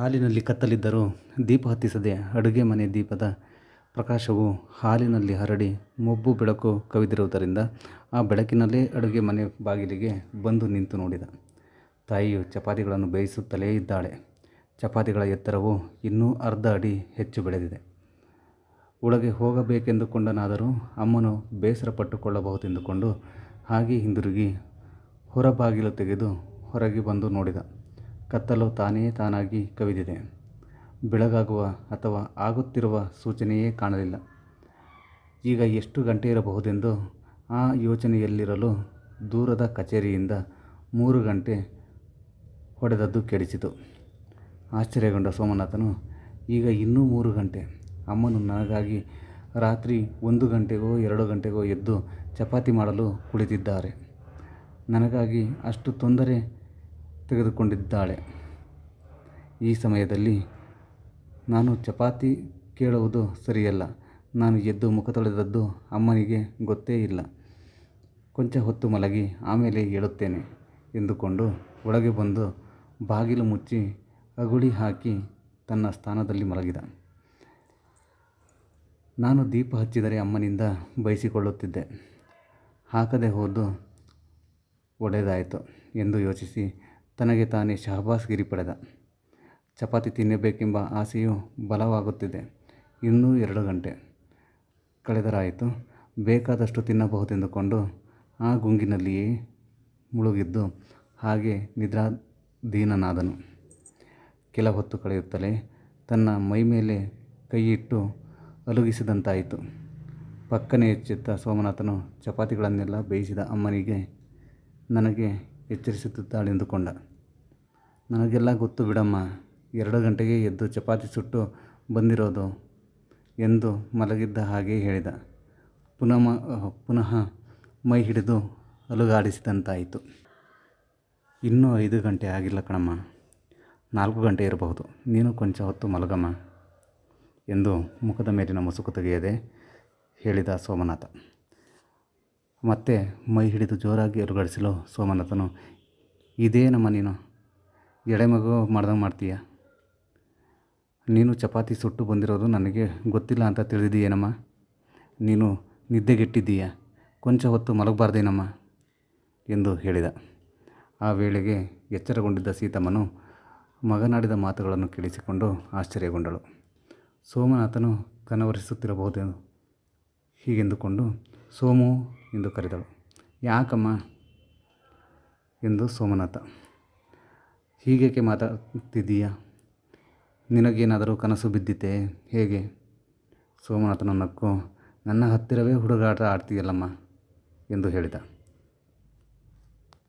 ಹಾಲಿನಲ್ಲಿ ಕತ್ತಲಿದ್ದರೂ ದೀಪ ಹತ್ತಿಸದೆ ಅಡುಗೆ ಮನೆ ದೀಪದ ಪ್ರಕಾಶವು ಹಾಲಿನಲ್ಲಿ ಹರಡಿ ಮೊಬ್ಬು ಬೆಳಕು ಕವಿದಿರುವುದರಿಂದ ಆ ಬೆಳಕಿನಲ್ಲೇ ಅಡುಗೆ ಮನೆ ಬಾಗಿಲಿಗೆ ಬಂದು ನಿಂತು ನೋಡಿದ. ತಾಯಿಯು ಚಪಾತಿಗಳನ್ನು ಬೇಯಿಸುತ್ತಲೇ ಇದ್ದಾಳೆ. ಚಪಾತಿಗಳ ಎತ್ತರವು ಇನ್ನೂ ಅರ್ಧ ಅಡಿ ಹೆಚ್ಚು ಬೆಳೆದಿದೆ. ಒಳಗೆ ಹೋಗಬೇಕೆಂದುಕೊಂಡನಾದರೂ ಅಮ್ಮನು ಬೇಸರ ಪಟ್ಟುಕೊಳ್ಳಬಹುದೆಂದುಕೊಂಡು ಹಾಗೆ ಹಿಂದಿರುಗಿ ಹೊರಬಾಗಿಲು ತೆಗೆದು ಹೊರಗೆ ಬಂದು ನೋಡಿದ. ಕತ್ತಲು ತಾನೇ ತಾನಾಗಿ ಕವಿದಿದೆ. ಬೆಳಗಾಗುವ ಅಥವಾ ಆಗುತ್ತಿರುವ ಸೂಚನೆಯೇ ಕಾಣಲಿಲ್ಲ. ಈಗ ಎಷ್ಟು ಗಂಟೆ ಇರಬಹುದೆಂದು ಆ ಯೋಚನೆಯಲ್ಲಿರಲು ದೂರದ ಕಚೇರಿಯಿಂದ ಮೂರು ಗಂಟೆ ಹೊಡೆದದ್ದು ಕೆಡಿಸಿತು ಆಶ್ಚರ್ಯಗೊಂಡ ಸೋಮನಾಥನು, ಈಗ ಇನ್ನೂ ಮೂರು ಗಂಟೆ. ಅಮ್ಮನು ನನಗಾಗಿ ರಾತ್ರಿ ಒಂದು ಗಂಟೆಗೋ ಎರಡು ಗಂಟೆಗೋ ಎದ್ದು ಚಪಾತಿ ಮಾಡಲು ಕುಳಿತಿದ್ದಾರೆ. ನನಗಾಗಿ ಅಷ್ಟು ತೊಂದರೆ ತೆಗೆದುಕೊಂಡಿದ್ದಾಳೆ. ಈ ಸಮಯದಲ್ಲಿ ನಾನು ಚಪಾತಿ ಕೇಳುವುದು ಸರಿಯಲ್ಲ. ನಾನು ಎದ್ದು ಮುಖ ತೊಳೆದದ್ದು ಅಮ್ಮನಿಗೆ ಗೊತ್ತೇ ಇಲ್ಲ. ಕೊಂಚ ಹೊತ್ತು ಮಲಗಿ ಆಮೇಲೆ ಹೇಳುತ್ತೇನೆ ಎಂದುಕೊಂಡು ಒಳಗೆ ಬಂದು ಬಾಗಿಲು ಮುಚ್ಚಿ ಅಗುಳಿ ಹಾಕಿ ತನ್ನ ಸ್ಥಾನದಲ್ಲಿ ಮಲಗಿದ. ನಾನು ದೀಪ ಹಚ್ಚಿದರೆ ಅಮ್ಮನಿಂದ ಬಯಸಿಕೊಳ್ಳುತ್ತಿದ್ದೆ ಹಾಕದೆ ಹೋದು ಒಳ್ಳೆಯದಾಯಿತು ಎಂದು ಯೋಚಿಸಿ ತನಗೆ ತಾನೇ ಶಹಬಾಸ್ಗಿರಿ ಪಡೆದ. ಚಪಾತಿ ತಿನ್ನಬೇಕೆಂಬ ಆಸೆಯು ಬಲವಾಗುತ್ತಿದೆ. ಇನ್ನೂ ಎರಡು ಗಂಟೆ ಕಳೆದರಾಯಿತು. ಬೇಕಾದಷ್ಟು ತಿನ್ನಬಹುದೆಂದುಕೊಂಡು ಆ ಗುಂಗಿನಲ್ಲಿಯೇ ಮುಳುಗಿದ್ದು ಹಾಗೆ ನಿದ್ರಾಧೀನನಾದನು. ಕೆಲ ಹೊತ್ತು ಕಳೆಯುತ್ತಲೇ ತನ್ನ ಮೈಮೇಲೆ ಕೈಯಿಟ್ಟು ಅಲುಗಿಸಿದಂತಾಯಿತು. ಪಕ್ಕನೆ ಎಚ್ಚೆತ್ತ ಸೋಮನಾಥನು ಚಪಾತಿಗಳನ್ನೆಲ್ಲ ಬೇಯಿಸಿದ ಅಮ್ಮನಿಗೆ ನನಗೆ ಎಚ್ಚರಿಸುತ್ತಿದ್ದಾಳೆಂದುಕೊಂಡ. ನನಗೆಲ್ಲ ಗೊತ್ತು ಬಿಡಮ್ಮ. ಎರಡು ಗಂಟೆಗೆ ಎದ್ದು ಚಪಾತಿ ಸುಟ್ಟು ಬಂದಿರೋದು ಎಂದು ಮಲಗಿದ್ದ ಹಾಗೆ ಹೇಳಿದ. ಪುನಃ ಮೈ ಹಿಡಿದು ಅಲುಗಾಡಿಸಿದಂತಾಯಿತು. ಇನ್ನೂ ಐದು ಗಂಟೆ ಆಗಿಲ್ಲ ಕಣಮ್ಮ. ನಾಲ್ಕು ಗಂಟೆ ಇರಬಹುದು. ನೀನು ಕೊಂಚ ಹೊತ್ತು ಮಲಗಮ್ಮ ಎಂದು ಮುಖದ ಮೇಲಿನ ಮುಸುಕು ತೆಗೆಯದೆ ಹೇಳಿದ ಸೋಮನಾಥ. ಮತ್ತೆ ಮೈ ಹಿಡಿದು ಜೋರಾಗಿ ಅಲುಗಾಡಿಸಲು ಸೋಮನಾಥನು, ಇದೇ ನಮ್ಮ ನೀನು ಎಳೆಮಗು ಮಾಡ್ದಂಗೆ ಮಾಡ್ತೀಯ. ನೀನು ಚಪಾತಿ ಸುಟ್ಟು ಬಂದಿರೋದು ನನಗೆ ಗೊತ್ತಿಲ್ಲ ಅಂತ ತಿಳಿದಿದೆಯೇನಮ್ಮ. ನೀನು ನಿದ್ದೆಗೆಟ್ಟಿದ್ದೀಯ. ಕೊಂಚ ಹೊತ್ತು ಮಲಗಬಾರ್ದೇನಮ್ಮ ಎಂದು ಹೇಳಿದ. ಆ ವೇಳೆಗೆ ಎಚ್ಚರಗೊಂಡಿದ್ದ ಸೀತಮ್ಮನು ಮಗನಾಡಿದ ಮಾತುಗಳನ್ನು ಕೇಳಿಸಿಕೊಂಡು ಆಶ್ಚರ್ಯಗೊಂಡಳು. ಸೋಮನಾಥನು ಕನವರಿಸುತ್ತಿರಬಹುದೇನು ಹೀಗೆಂದುಕೊಂಡು ಸೋಮು ಎಂದು ಕರೆದಳು. ಯಾಕಮ್ಮ ಎಂದು ಸೋಮನಾಥ. ಹೀಗೇಕೆ ಮಾತಾಡ್ತಿದ್ದೀಯಾ ನಿನಗೇನಾದರೂ ಕನಸು ಬಿದ್ದಿತೇ ಹೇಗೆ. ಸೋಮನಾಥನ ನಕ್ಕು ನನ್ನ ಹತ್ತಿರವೇ ಹುಡುಗಾಟ ಆಡ್ತೀಯಲ್ಲಮ್ಮ ಎಂದು ಹೇಳಿದ.